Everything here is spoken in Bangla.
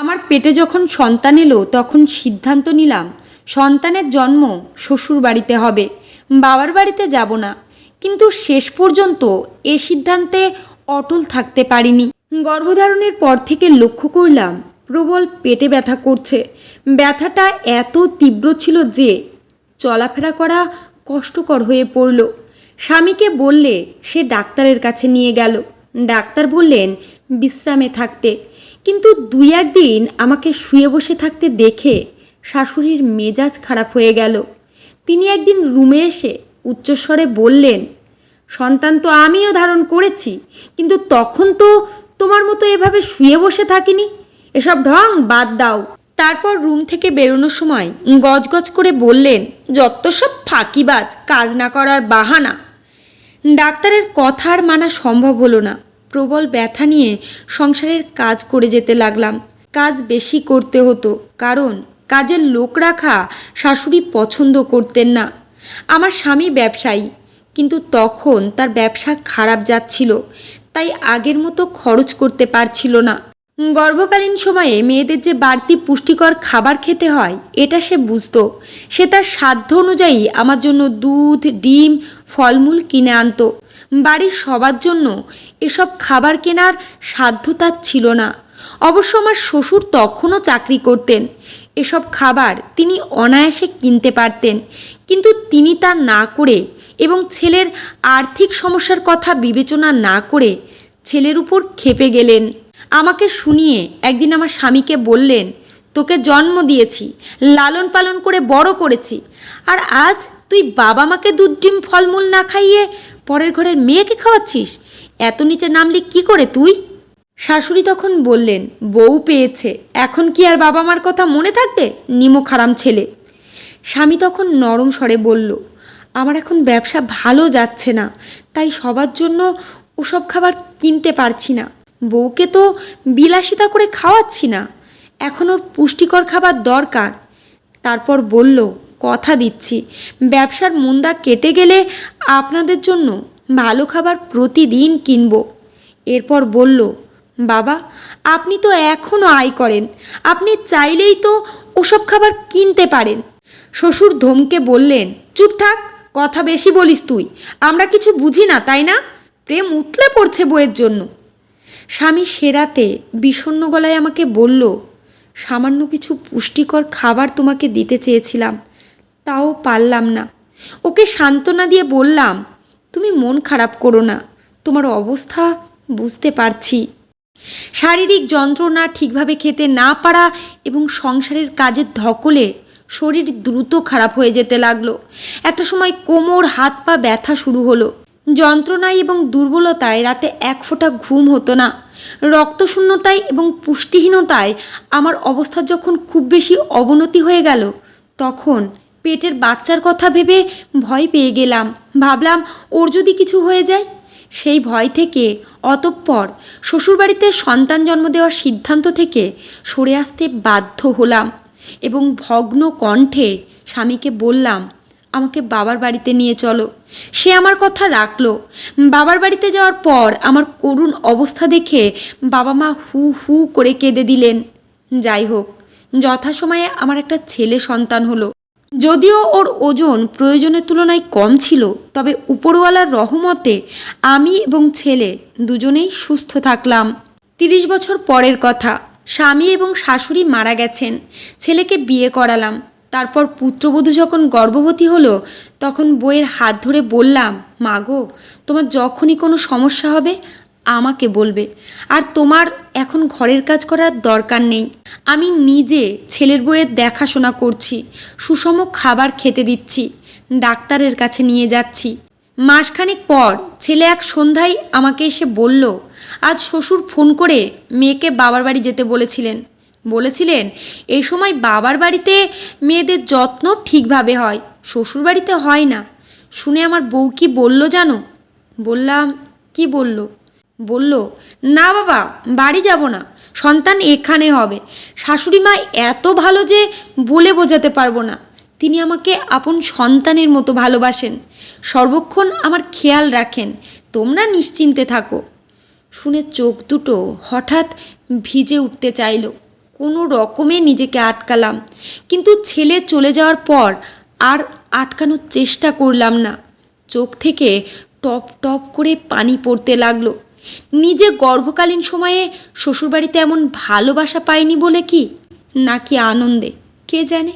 আমার পেটে যখন সন্তান এলো, তখন সিদ্ধান্ত নিলাম, সন্তানের জন্ম শ্বশুর বাড়িতে হবে, বাবার বাড়িতে যাব না। কিন্তু শেষ পর্যন্ত এ সিদ্ধান্তে অটল থাকতে পারিনি। গর্ভধারণের পর থেকে লক্ষ্য করলাম, প্রবল পেটে ব্যথা করছে। ব্যথাটা এত তীব্র ছিল যে চলাফেরা করা কষ্টকর হয়ে পড়ল। স্বামীকে বললে, সে ডাক্তারের কাছে নিয়ে গেল। ডাক্তার বললেন, বিশ্রামে থাকতে। কিন্তু দুই একদিন আমাকে শুয়ে বসে থাকতে দেখে শাশুড়ির মেজাজ খারাপ হয়ে গেল। তিনি একদিন রুমে এসে উচ্চস্বরে বললেন, সন্তান তো আমিও ধারণ করেছি, কিন্তু তখন তো তোমার মতো এভাবে শুয়ে বসে থাকিনি। এসব ঢং বাদ দাও। তারপর রুম থেকে বেরোনোর সময় গজগজ করে বললেন, যত সব ফাঁকিবাজ, কাজ না করার বাহানা। ডাক্তারের কথার মানা সম্ভব হলো না। প্রবল ব্যথা নিয়ে সংসারের কাজ করে যেতে লাগলাম। কাজ বেশি করতে হতো, কারণ কাজের লোক রাখা শাশুড়ি পছন্দ করতেন না। আমার স্বামী ব্যবসায়ী, কিন্তু তখন তার ব্যবসা খারাপ যাচ্ছিল, তাই আগের মতো খরচ করতে পারছিল না। গর্ভকালীন সময়ে মেয়েদের যে বাড়তি পুষ্টিকর খাবার খেতে হয়, এটা সে বুঝতো। সে তার সাধ্য অনুযায়ী আমার জন্য দুধ, ডিম, ফলমূল কিনে আনতো। বাড়ির সবার জন্য এসব খাবার কেনার সাধ্য তার ছিল না। অবশ্য আমার শ্বশুর তখনও চাকরি করতেন। এসব খাবার তিনি অনায়াসে কিনতে পারতেন। কিন্তু তিনি তা না করে এবং ছেলের আর্থিক সমস্যার কথা বিবেচনা না করে ছেলের উপর খেপে গেলেন। আমাকে শুনিয়ে একদিন আমার স্বামীকে বললেন, তোকে জন্ম দিয়েছি, লালন পালন করে বড় করেছি, আর আজ তুই বাবা মাকে দুধ, ডিম, ফলমূল না খাইয়ে পরের ঘরের মেয়েকে খাওয়াচ্ছিস? এত নিচে নামলি কি করে তুই? শাশুড়ি তখন বললেন, বউ পেয়েছে, এখন কি আর বাবা মার কথা মনে থাকবে? নিমো খারাম ছেলে। স্বামী তখন নরম স্বরে বলল, আমার এখন ব্যবসা ভালো যাচ্ছে না, তাই সবার জন্য ওসব খাবার কিনতে পারছি না। বউকে তো বিলাসিতা করে খাওয়াচ্ছি না। এখন ওর পুষ্টিকর খাবার দরকার। তারপর বলল কথা দিচ্ছি। ব্যবসার মন্দা কেটে গেলে আপনাদের জন্য ভালো খাবার প্রতিদিন কিনব। এরপর বলল, বাবা, আপনি তো এখনও আয় করেন। আপনি চাইলেই তো ওসব খাবার কিনতে পারেন। শ্বশুর ধমকে বললেন, চুপ থাক, কথা বেশি বলিস তুই। আমরা কিছু বুঝি না, তাই না? প্রেম উতলে পড়ছে বইয়ের জন্য। স্বামী সেরাতে বিষণ্ণ গলায় আমাকে বলল, সামান্য কিছু পুষ্টিকর খাবার তোমাকে দিতে চেয়েছিলাম। তাও পারলাম না। ওকে সান্ত্বনা দিয়ে বললাম, তুমি মন খারাপ করো না, তোমার অবস্থা বুঝতে পারছি। শারীরিক যন্ত্রণা ঠিকভাবে খেতে না পারা এবং সংসারের কাজের ধকলে শরীর দ্রুত খারাপ হয়ে যেতে লাগল। একটা সময় কোমর, হাত পা ব্যথা শুরু হলো। যন্ত্রণায় এবং দুর্বলতায় রাতে এক ফোঁটা ঘুম হতো না। রক্তশূন্যতায় এবং পুষ্টিহীনতায় আমার অবস্থা যখন খুব বেশি অবনতি হয়ে গেল, তখন পেটের বাচ্চার কথা ভেবে ভয় পেয়ে গেলাম। ভাবলাম, ওর যদি কিছু হয়ে যায়? সেই ভয় থেকে অতঃপর শ্বশুরবাড়িতে সন্তান জন্ম দেওয়ার সিদ্ধান্ত থেকে সরে আসতে বাধ্য হলাম এবং ভগ্ন কণ্ঠে স্বামীকে বললাম, আমাকে বাবার বাড়িতে নিয়ে চলো। সে আমার কথা রাখল। বাবার বাড়িতে যাওয়ার পর আমার করুণ অবস্থা দেখে বাবা মা হু হু করে কেঁদে দিলেন। যাই হোক, যথাসময়ে আমার একটা ছেলে সন্তান হলো। যদিও ওর ওজন প্রয়োজনের তুলনায় কম ছিল, তবে উপরওয়ালার রহমতে আমি এবং ছেলে দুজনেই সুস্থ থাকলাম। তিরিশ বছর পরের কথা, স্বামী এবং শাশুড়ি মারা গেছেন, ছেলেকে বিয়ে করালাম। তারপর পুত্রবধূ যখন গর্ভবতী হলো, তখন বইয়ের হাত ধরে বললাম মাগো তোমার যখনই কোনো সমস্যা হবে আমাকে বলবে, আর তোমার এখন ঘরের কাজ করার দরকার নেই। আমি নিজে ছেলের বইয়ের দেখাশোনা করছি, সুষম খাবার খেতে দিচ্ছি, ডাক্তারের কাছে নিয়ে যাচ্ছি। মাসখানেক পর ছেলে এক সন্ধ্যায় আমাকে এসে বলল, আজ শ্বশুর ফোন করে মেয়েকে বাবার বাড়ি যেতে বলেছিলেন। বলেছিলেন, এই সময় বাবার বাড়িতে মেয়েদের যত্ন ঠিকভাবে হয়, শ্বশুর বাড়িতে হয় না। শুনে আমার বউ কি বলল জানো? বললাম, কি বলল? বলল, না বাবা, বাড়ি যাব না। সন্তান এখানে হবে। শাশুড়ি মা এত ভালো যে বলে বোঝাতে পারব না। তিনি আমাকে আপন সন্তানের মতো ভালোবাসেন। সর্বক্ষণ আমার খেয়াল রাখেন। তোমরা নিশ্চিন্তে থাকো। শুনে চোখ দুটো হঠাৎ ভিজে উঠতে চাইলো। কোনো রকমে নিজেকে আটকালাম। কিন্তু ছেলে চলে যাওয়ার পর আর আটকানোর চেষ্টা করলাম না। চোখ থেকে টপ টপ করে পানি পড়তে লাগল। নিজে গর্ভকালীন সময়ে শ্বশুরবাড়িতে এমন ভালোবাসা পায়নি বলে কি? নাকি আনন্দে? কে জানে?